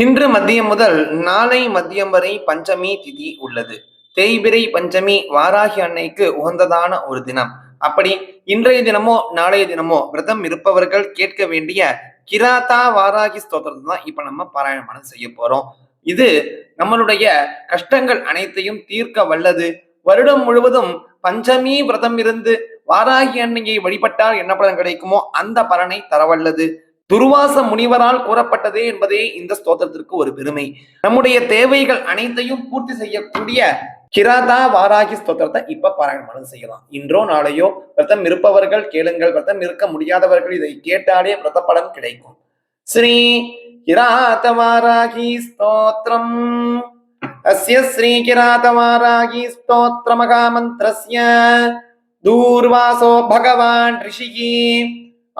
இன்று மதியம் முதல் நாளை மதியம் வரை பஞ்சமி திதி உள்ளது. தேய்பிரை பஞ்சமி வாராகி அன்னைக்கு உகந்ததான ஒரு தினம். அப்படி இன்றைய தினமோ நாளைய தினமோ விரதம் இருப்பவர்கள் கேட்க வேண்டிய கிராத்தா வாராகி ஸ்தோத்திரத்தை தான் இப்ப நம்ம பாராயணம் செய்ய போறோம். இது நம்மளுடைய கஷ்டங்கள் அனைத்தையும் தீர்க்க வல்லது. வருடம் முழுவதும் பஞ்சமி விரதம் இருந்து வாராகி அன்னையை வழிபட்டால் என்ன பலன் கிடைக்குமோ அந்த பலனை தரவல்லது துருவாச முனிவரால் கூறப்பட்டதே என்பதே இந்த ஸ்தோத்திரத்திற்கு ஒரு பெருமை. நம்முடைய தேவைகள் அனைத்தையும் பூர்த்தி செய்யக்கூடிய கிராதா வாராகி ஸ்தோத்திரத்தை இப்ப பாராயணம் செய்யலாம். இன்றோ நாளையோ விரதம் இருப்பவர்கள் கேளுங்கள் விரதம் இருக்க முடியாதவர்கள் இதை கேட்டாலே விரத பலன் கிடைக்கும். ஸ்ரீ கிராத வாராகி ஸ்தோத்திரம். அஸ்ய ஸ்ரீ கிராத வாராகி ஸ்தோத்திர மகாமந்திரஸ்ய.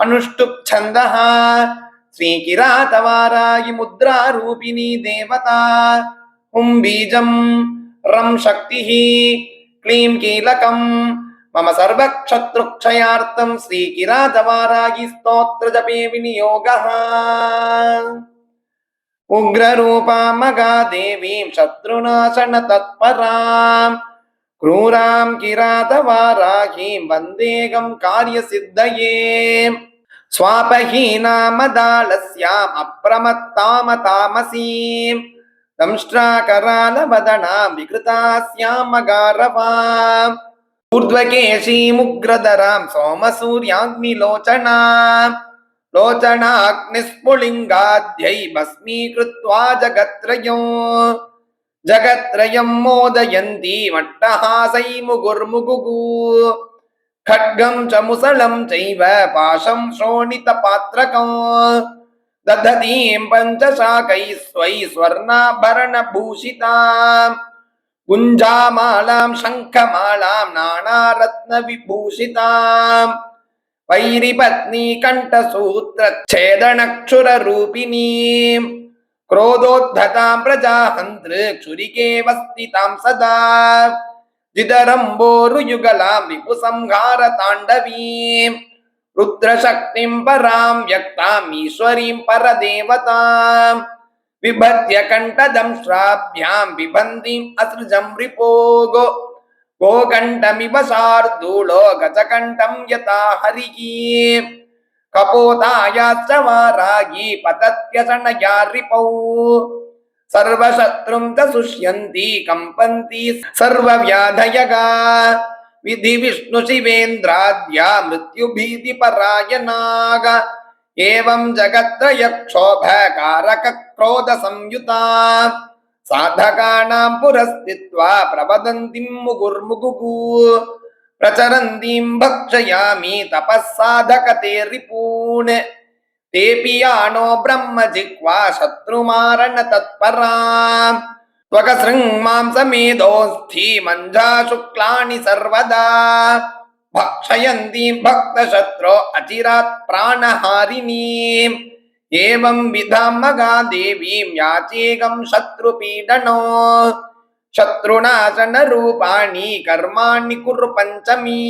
అనుష్టుప్ ఛంద. శ్రీకిరాతవారాయి ముద్రారూపిణీ దేవత. హుం బీజం రం శక్తి. క్లీం కీలకం మమ సర్వక్షత్రుక్షయార్థం శ్రీకిరాతవారాయి స్తోత్ర జపే వినియోగ. ఉగ్రరూపా మగా దేవీం శత్రునాశన తత్పరాం क्रूरां किरातवाराहीं वन्देगं कार्यसिद्धये स्वापहीनामदालस्याम् अप्रमत्तामतामसीं दंष्ट्राकरालवदनां विकृतास्यामगारवाम् ऊर्ध्वकेशीमुग्रधरां सोमसूर्याग्निलोचनां लोचनाग्निस्फुलिङ्गाद्यै भस्मीकृत्वा जगत्त्रयो जगत्त्रयं मोदयन्ती मट्टहासै मुगुर्मुगुगु खड्गं च मुसलं चैव पाशं शोणितपात्रकं दधतीं पञ्चशाकैः स्वै स्वर्णाभरणभूषितां गुञ्जामालां शङ्खमालां नानारत्नविभूषितां वैरिपत्नी कण्ठसूत्रच्छेदनक्षुररूपिणीम् క్రోధోద్ధతాం ప్రజాహంతృక్షురికేవ స్థితాం సదా జిదరంబోరుయుగలాం రిపు సంహార తాండవీం రుద్రశక్తిం పరాం వ్యక్తాం ఈశ్వరీం పరదేవతాం విభత్య కంఠదం శ్రాభ్యాం బిబందీం అసృజం రిపోగో గోకంఠమివ శార్దూలో గజకంఠం యథా హరికి कपोतायाश्च वारागी सर्वशत्रुं च सुष्यन्ति कम्पन्ति सर्वव्याधयगा। विधिविष्णुशिवेन्द्राद्या मृत्युभीतिपरायणाग। एवं जगत्त्रयक्षोभकारकक्रोधसंयुता साधकानां पुरस्थित्वा प्रचरन्तीं भक्षयामि तपः साधकते रिपून् तेऽपि यानो ब्रह्मजिह्वा शत्रुमारण तत्पराम् त्वकसृङ्मांसमेधोऽस्थि मञ्जा शुक्लानि सर्वदा भक्षयन्तीं भक्तशत्रो अचिरात् प्राणहारिणीम् एवं विधां मगा देवीं याचेकं शत्रुपीडनो शत्रुनाशनरूपाणि कर्माणि कुरु पञ्चमी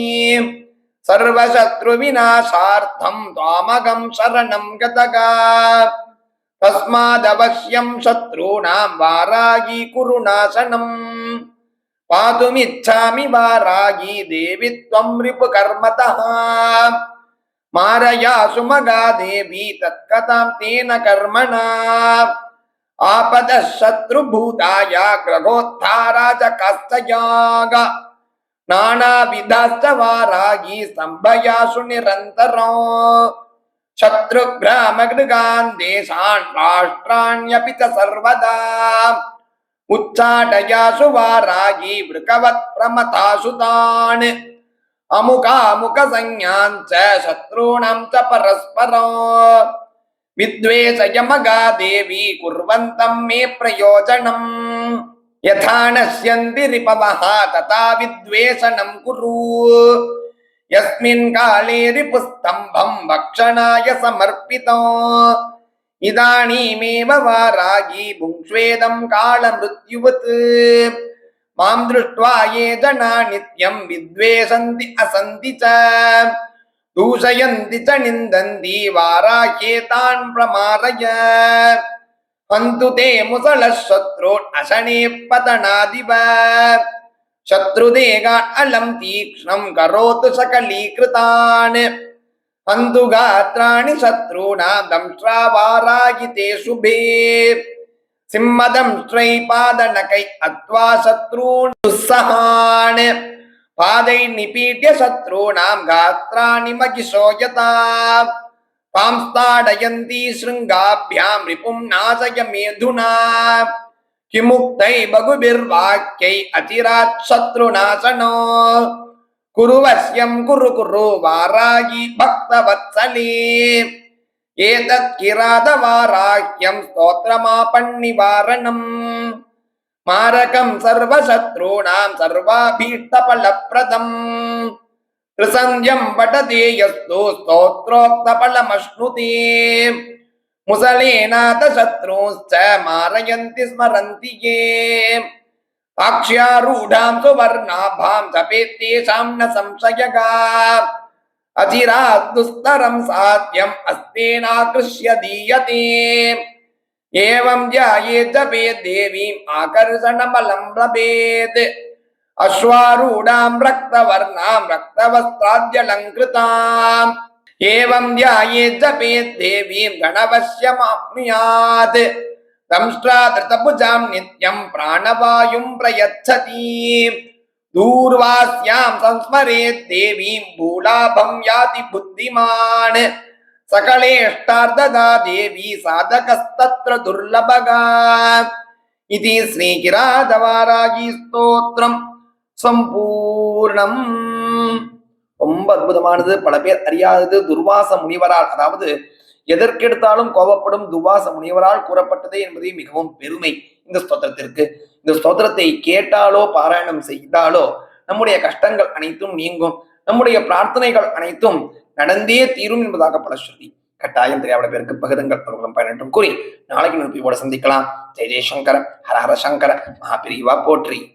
सर्वशत्रुविनाशार्थं त्वामगं शरणं गतगा तस्मादवश्यं शत्रूणां वारागी कुरु नाशनम् पातुमिच्छामि वारागी देवि त्वं रिपुकर्मतः मारयासु मगा देवी तत्कथां तेन कर्मणा ஆபத சத்ருபூதாய கிரகோத்தாராஜ கஸ்தயாக நானாவிதாஸ்தவாராகி ஸ்தம்பயாசு நிரந்தரம் சத்ருகிராமகிருகான் தேசான் ராஷ்டிராண்யபித சர்வதா. உச்சாடயாசு வாராகி விருகவத் பிரமதாசு தான். அமுகாமுக சஞ்ஞான் ச சத்ரூணம் ச பரஸ்பரம் विद्वेषयमगा देवी कुर्वन्तं मे प्रयोजनम् यथा नश्यन्ति रिपवः तथा विद्वेषणं कुरु यस्मिन् काले रिपुस्तम्भं भक्षणाय समर्पितो इदानीमेव वारागी भुङ्क्ष्वेदं कालमृत्युवत् मां दृष्ट्वा ये जना नित्यं विद्वेषन्ति असन्ति च தூசயந்தி சனிந்தந்தி வாராகே தான் பிரமாதய பந்து தே முசல சத்ரு அசனே பதனாதிப. சத்ருதேகான் அலம் தீக்ஷ்ணம் கரோத்து சகலீகிருதான். பந்து காத்ராணி சத்ருணாம் தம்ஸ்ரா வாராகி தே சுபே. சிம்மதம் ஸ்ரை பாதனகை அத்வா சத்ரூன் துஸ்ஸஹான். பாதை நிபீட்ய சத்ரூணாம் காத்ராணி மகிஷோயதா. பாம்ஸ்தாடயந்தி ஸ்ருங்காபியாம் ரிபும் நாசய மேதுனா கிமுக்தை பகுபிர்வாக்கை அதிராத் சத்ருநாசனோ. குருவஸ்யம் குரு குரு வாராகி பக்தவத்சலே. ஏதத் கிராத வாராக்கியம் ஸ்தோத்திரமாபன்னிவாரணம் മാരകം സർവശത്രുണാം സർവാഭീഷ്ടഫലപ്രദം ത്രിസന്ധ്യം പഠതി യസ്തു സ്തോത്രോക്തഫലമശ്നുതി മുസലേനാഥ ശത്രുശ്ച മാരയന്തി സ്മരന്തി യേ साक्ष्यारूढ़ां सुवर्णाभां सपेत्येषां न संशयगा अचिरात् दुस्तरं साध्यम् अस्तेनाकृष्य दीयते एवम् ध्याये जपेत् देवीम् आकर्षणबलम् लभेत् अश्वारूढाम् रक्तवर्णाम् रक्तवस्त्राद्यलङ्कृताम् एवम् ध्याये जपेत् देवीम् गणवश्यमाप्नुयात् दंष्ट्राधृतभुजाम् नित्यम् प्राणवायुम् प्रयच्छति दूर्वास्याम् संस्मरेत् देवीम् भूलाभम् याति बुद्धिमान् सकलेष्टार्ददा देवी साधकस्तत्र दुर्लभः इति ஸ்ரீகிராதவாராகி ஸ்தோத்திரம் சம்பூர்ணம் ரொம்ப அற்புதமானது பல பேர் அறியாதது துர்வாச முனிவரால் அதாவது எதற்கெடுத்தாலும் கோபப்படும் துர்வாச முனிவரால் கூறப்பட்டதே என்பது மிகவும் பெருமை இந்த ஸ்தோத்திரத்திற்கு இந்த ஸ்தோத்திரத்தை கேட்டாலோ பாராயணம் செய்தாலோ நம்முடைய கஷ்டங்கள் அனைத்தும் நீங்கும் நம்முடைய பிரார்த்தனைகள் அனைத்தும் நடந்தே தீரும் என்பதாக பலஸ்ருதி கட்டாயம் தெரியாத பேருக்கு பகிருங்கள் அவர்களும் பயனற்றும் கூறி நாளைக்கு நிரப்பியோட சந்திக்கலாம். ஜெய ஜெயசங்கர ஹரஹர சங்கர மகாபிரிவா போற்றி.